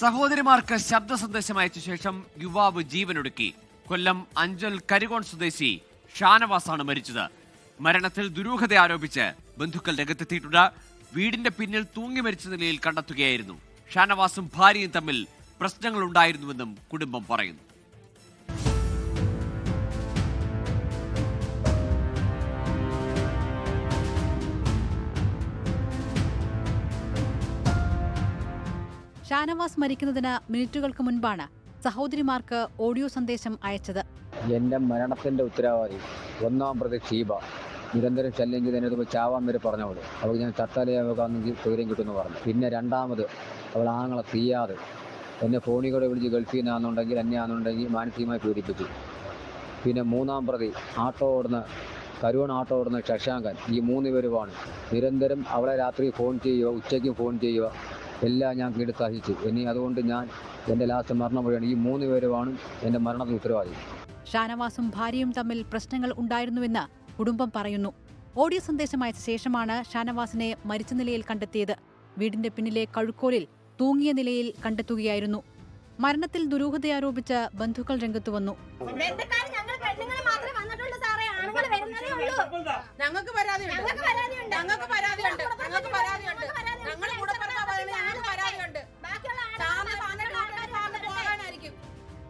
സഹോദരിമാർക്ക് ശബ്ദ സന്ദേശം അയച്ച ശേഷം യുവാവ് ജീവനൊടുക്കി. കൊല്ലം അഞ്ചൽ കരികോൺ സ്വദേശി ഷാനവാസാണ് മരിച്ചത്. മരണത്തിൽ ദുരൂഹത ആരോപിച്ച് ബന്ധുക്കൾ രംഗത്തെത്തിയിട്ടുണ്ട്. വീടിന്റെ പിന്നിൽ തൂങ്ങി മരിച്ച നിലയിൽ കണ്ടെത്തുകയായിരുന്നു. ഷാനവാസും ഭാര്യയും തമ്മിൽ പ്രശ്നങ്ങൾ ഉണ്ടായിരുന്നുവെന്നും കുടുംബം പറയുന്നു. ഷാനവാസ് മരിക്കുന്നതിന് മിനിറ്റുകൾക്ക് മുൻപാണ് സഹോദരിമാർക്ക് ഓഡിയോ സന്ദേശം അയച്ചത്. എന്റെ മരണത്തിന്റെ ഉത്തരവാദി ഒന്നാം പ്രതി ഷീബ. നിരന്തരം ശല്യം എന്നെ ചാവാൻ വരെ പറഞ്ഞവൾ. അവൾ ഞാൻ ചട്ടാലയാകാന്നെങ്കിൽ ധൈര്യം കിട്ടുമെന്ന് പറഞ്ഞു. പിന്നെ രണ്ടാമത് അവൾ ആങ്ങളെ തീയാതെ എന്നെ ഫോണിൽ കൂടെ വിളിച്ച് ഗൾഫിൽ നിന്നാണെന്നുണ്ടെങ്കിൽ എന്നെ ആണെന്നുണ്ടെങ്കിൽ മാനസികമായി പീഡിപ്പിച്ചു. പിന്നെ മൂന്നാം പ്രതി ആട്ടോ ഓടുന്ന കരുവൺ ആട്ടോ ഓടുന്ന ശശാങ്കൻ. ഈ മൂന്ന് പേരുമാണ്. നിരന്തരം അവളെ രാത്രി ഫോൺ ചെയ്യുക ഉച്ചയ്ക്ക് ഫോൺ ചെയ്യുക എല്ലാം ഞാൻ കീട് സഹിച്ചു ഇനി അതുകൊണ്ട് ഞാൻ എന്റെ ലാസ്റ്റ് മരണം വഴിയാണ്. ഈ മൂന്ന് പേരുമാണ് എന്റെ മരണത്തിന് ഉത്തരവാദി. ഷാനവാസും ഭാര്യയും തമ്മിൽ പ്രശ്നങ്ങൾ ഉണ്ടായിരുന്നുവെന്ന് കുടുംബം പറയുന്നു. ഓഡിയോ സന്ദേശം അയച്ച ശേഷമാണ് ഷാനവാസിനെ മരിച്ച നിലയിൽ കണ്ടെത്തിയത്. വീടിന്റെ പിന്നിലെ കഴുക്കോലിൽ തൂങ്ങിയ നിലയിൽ കണ്ടെത്തുകയായിരുന്നു. മരണത്തിൽ ദുരൂഹത ദുരൂഹതയാരോപിച്ച് ബന്ധുക്കൾ രംഗത്തു വന്നു. ഞങ്ങൾക്ക് ഞങ്ങൾ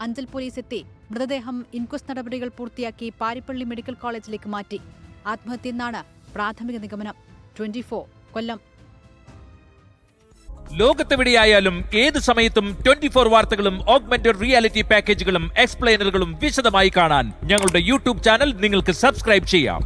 അഞ്ചൽ പോലീസ് എത്തി മൃതദേഹം ഇൻക്വസ്റ്റ് നടപടികൾ പൂർത്തിയാക്കി പാരിപ്പള്ളി മെഡിക്കൽ കോളേജിലേക്ക് മാറ്റി. ആത്മഹത്യയെന്നാണ് പ്രാഥമിക നിഗമനം. ട്വന്റി കൊല്ലം. ലോകത്തെവിടെയായാലും ഏത് സമയത്തും ട്വന്റി ഫോർ വാർത്തകളും ഓഗ്മെന്റഡ് റിയാലിറ്റി പാക്കേജുകളും എക്സ്പ്ലെയിനറുകളും വിശദമായി കാണാൻ ഞങ്ങളുടെ യൂട്യൂബ് ചാനൽ നിങ്ങൾക്ക് സബ്സ്ക്രൈബ് ചെയ്യാം.